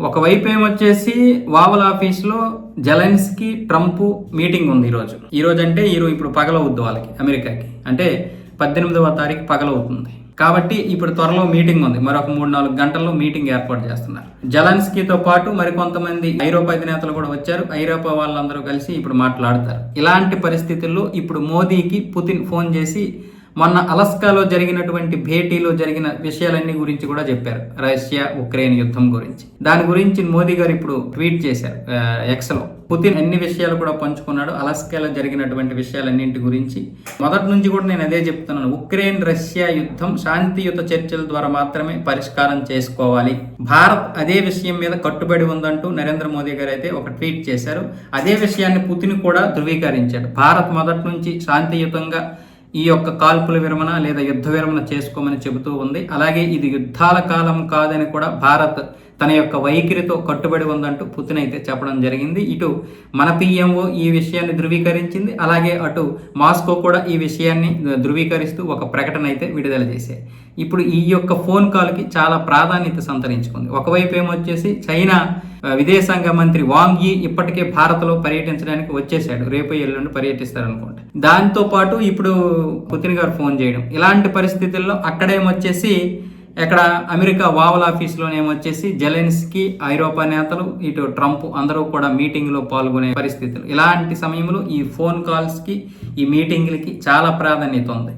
ఒకవైపు ఏమొచ్చేసి వావల్ ఆఫీస్లో Zelensky Trump meeting ఉంది ఈరోజు. ఈరోజు అంటే ఈరోజు ఇప్పుడు పగలవుద్ది వాళ్ళకి అమెరికాకి. అంటే పద్దెనిమిదవ తారీఖు పగలవుతుంది. కాబట్టి ఇప్పుడు త్వరలో మీటింగ్ ఉంది. మరొక మూడు నాలుగు గంటల్లో మీటింగ్ ఏర్పాటు చేస్తున్నారు. జలన్స్కీతో పాటు మరికొంతమంది ఐరోపా అధినేతలు కూడా వచ్చారు. ఐరోపా వాళ్ళందరూ కలిసి ఇప్పుడు మాట్లాడతారు. ఇలాంటి పరిస్థితుల్లో ఇప్పుడు మోదీకి పుతిన్ ఫోన్ చేసి మొన్న అలస్కాలో జరిగినటువంటి భేటీలో జరిగిన విషయాలన్నీ గురించి కూడా చెప్పారు. రష్యా ఉక్రెయిన్ యుద్ధం గురించి. దాని గురించి మోదీ గారు ఇప్పుడు ట్వీట్ చేశారు ఎక్స్లో పుతిన్ అన్ని విషయాలు కూడా పంచుకున్నాడు అలస్కాలో జరిగినటువంటి విషయాలన్నింటి గురించి. మొదటి నుంచి కూడా నేను అదే చెప్తున్నాను ఉక్రెయిన్ రష్యా యుద్ధం శాంతియుత చర్చల ద్వారా మాత్రమే పరిష్కారం చేసుకోవాలి. భారత్ అదే విషయం మీద కట్టుబడి ఉందంటూ నరేంద్ర మోదీ గారు అయితే ఒక ట్వీట్ చేశారు. అదే విషయాన్ని పుతిన్ కూడా ధృవీకరించాడు. భారత్ మొదటి నుంచి శాంతియుతంగా ఈ యొక్క కాల్పుల విరమణ లేదా యుద్ధ విరమణ చేసుకోమని చెబుతూ ఉంది. అలాగే ఇది యుద్ధాల కాలం కాదని కూడా భారత్ తన యొక్క వైఖరితో కట్టుబడి ఉందంటూ పుతిన్ అయితే చెప్పడం జరిగింది. ఇటు మన పిఎంఓ ఈ విషయాన్ని ధృవీకరించింది. అలాగే అటు మాస్కో కూడా ఈ విషయాన్ని ధృవీకరిస్తూ ఒక ప్రకటన అయితే విడుదల చేశాయి. ఇప్పుడు ఈ యొక్క ఫోన్ కాల్కి చాలా ప్రాధాన్యత సంతరించుకుంది. ఒకవైపు ఏమొచ్చేసి చైనా విదేశాంగ మంత్రి వాంగ్ యీ ఇప్పటికే భారత్లో పర్యటించడానికి వచ్చేసాడు రేపు ఎల్లుండి పర్యటిస్తారు అనుకుంటా దాంతో పాటు ఇప్పుడు పుతిన్ గారు ఫోన్ చేయడం. ఇలాంటి పరిస్థితుల్లో అక్కడేమొచ్చేసి ఇక్కడ అమెరికా వావల్ ఆఫీస్లోనేమొచ్చేసి జెలెన్స్కి ఐరోపా నేతలు ఇటు ట్రంప్ అందరూ కూడా మీటింగ్లో పాల్గొనే పరిస్థితులు. ఇలాంటి సమయంలో ఈ ఫోన్ కాల్స్కి ఈ మీటింగ్లకి చాలా ప్రాధాన్యత ఉంది.